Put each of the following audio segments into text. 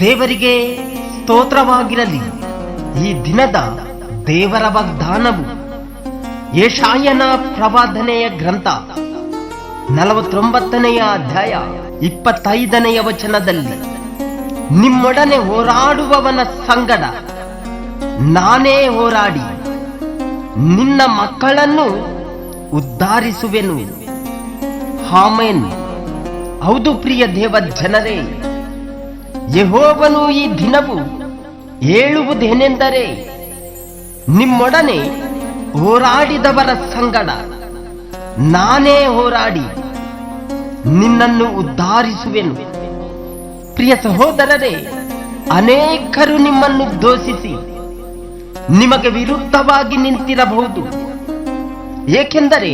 ದೇವರಿಗೆ ಸ್ತೋತ್ರವಾಗಿರಲಿ. ಈ ದಿನದ ದೇವರ ವಾಗ್ದಾನವು ಯಶಾಯನ ಪ್ರವಾದನೆಯ ಗ್ರಂಥ ನಲವತ್ತೊಂಬತ್ತನೆಯ ಅಧ್ಯಾಯ ಇಪ್ಪತ್ತೈದನೆಯ ವಚನದಲ್ಲಿ, ನಿಮ್ಮೊಡನೆ ಹೋರಾಡುವವನ ಸಂಗಡ ನಾನೇ ಹೋರಾಡಿ ನಿನ್ನ ಮಕ್ಕಳನ್ನು ಉದ್ಧಾರಿಸುವೆನು. ಹಾಮೇನ್. ಹೌದು ಪ್ರಿಯ ದೇವ ಜನರೇ ಯಹೋವನು ಈ ದಿನವು ಹೇಳುವುದೇನೆಂದರೆ ನಿಮ್ಮೊಡನೆ ಹೋರಾಡಿದವರ ಸಂಗಡ ನಾನೇ ಹೋರಾಡಿ ನಿನ್ನನ್ನು ಉದ್ಧಾರಿಸುವೆನು. ಪ್ರಿಯ ಸಹೋದರರೇ, ಅನೇಕರು ನಿಮ್ಮನ್ನು ದೋಷಿಸಿ ನಿಮಗೆ ವಿರುದ್ಧವಾಗಿ ನಿಂತಿರಬಹುದು. ಏಕೆಂದರೆ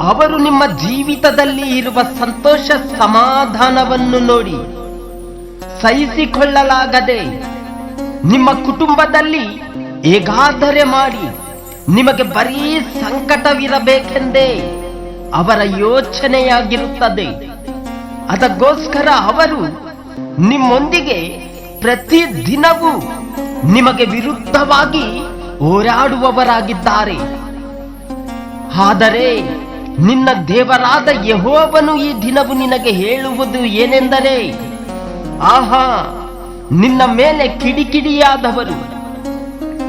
ಅವರು ನಿಮ್ಮ ಜೀವಿತದಲ್ಲಿ ಇರುವ ಸಂತೋಷ ಸಮಾಧಾನವನ್ನು ನೋಡಿ ಸಹಿಸಿಕೊಳ್ಳಲಾಗದೆ ನಿಮ್ಮ ಕುಟುಂಬದಲ್ಲಿ ಹೇಗಾದರೆ ಮಾಡಿ ನಿಮಗೆ ಬರೀ ಸಂಕಟವಿರಬೇಕೆಂದೇ ಅವರ ಯೋಚನೆಯಾಗಿರುತ್ತದೆ. ಅದಕ್ಕೋಸ್ಕರ ಅವರು ನಿಮ್ಮೊಂದಿಗೆ ಪ್ರತಿ ದಿನವೂ ನಿಮಗೆ ವಿರುದ್ಧವಾಗಿ ಹೋರಾಡುವವರಾಗಿದ್ದಾರೆ. ಆದರೆ ನಿನ್ನ ದೇವರಾದ ಯಹೋವನು ಈ ದಿನವು ನಿನಗೆ ಹೇಳುವುದು ಏನೆಂದರೆ, ಆಹಾ, ನಿನ್ನ ಮೇಲೆ ಕಿಡಿಕಿಡಿಯಾದವರು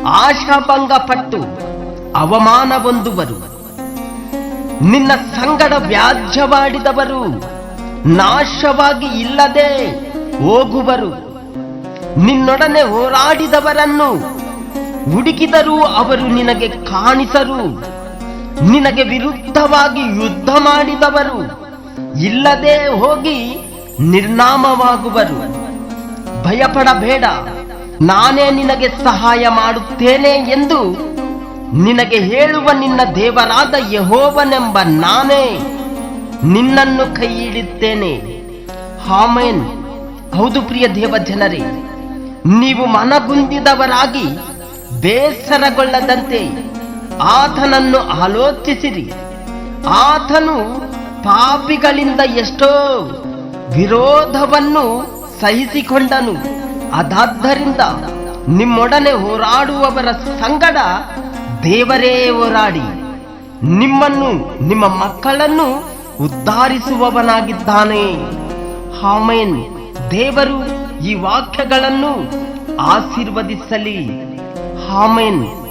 ಆಶಾಭಂಗ ಪಟ್ಟು ಅವಮಾನ ಹೊಂದುವರು, ನಿನ್ನ ಸಂಗಡ ವ್ಯಾಜ್ಯವಾಡಿದವರು, ನಾಶವಾಗಿ ಇಲ್ಲದೆ ಹೋಗುವರು, ನಿನ್ನೊಡನೆ ಹೋರಾಡಿದವರನ್ನು ಹುಡುಕಿದರೂ ಅವರು ನಿನಗೆ ಕಾಣಿಸರು. ನಿನಗೆ ವಿರುದ್ಧವಾಗಿ ಯುದ್ಧ ಮಾಡಿದವರು ಇಲ್ಲದೆ ಹೋಗಿ ನಿರ್ನಾಮವಾಗುವರು. ಭಯಪಡಬೇಡ. ನಾನೇ ನಿನಗೆ ಸಹಾಯ ಮಾಡುತ್ತೇನೆ ಎಂದು ನಿನಗೆ ಹೇಳುವ ನಿನ್ನ ದೇವರಾದ ಯಹೋವನೆಂಬ ನಾನೇ ನಿನ್ನನ್ನು ಕೈ ಹಿಡಿದ್ದೇನೆ ಹಾಮೇನ್ ಹೌದು ಪ್ರಿಯ ದೇವ ಜನರೇ ನೀವು ಮನಗುಂದಿದವರಾಗಿ ಬೇಸರಗೊಳ್ಳದಂತೆ ಆತನನ್ನು ಆಲೋಚಿಸಿರಿ. ಆತನು ಪಾಪಿಗಳಿಂದ ಎಷ್ಟೋ ವಿರೋಧವನ್ನು ಸಹಿಸಿಕೊಂಡನು. ಅದಾದ್ದರಿಂದ ನಿಮ್ಮೊಡನೆ ಹೋರಾಡುವವರ ಸಂಗಡ ದೇವರೇ ಹೋರಾಡಿ. ನಿಮ್ಮನ್ನು, ನಿಮ್ಮ ಮಕ್ಕಳನ್ನು ಉದ್ಧಾರಿಸುವವನಾಗಿದ್ದಾನೆ. ಹಾಮೇನ್ ದೇವರು ಈ ವಾಕ್ಯಗಳನ್ನು ಆಶೀರ್ವದಿಸಲಿ. ಹಾಮೇನ್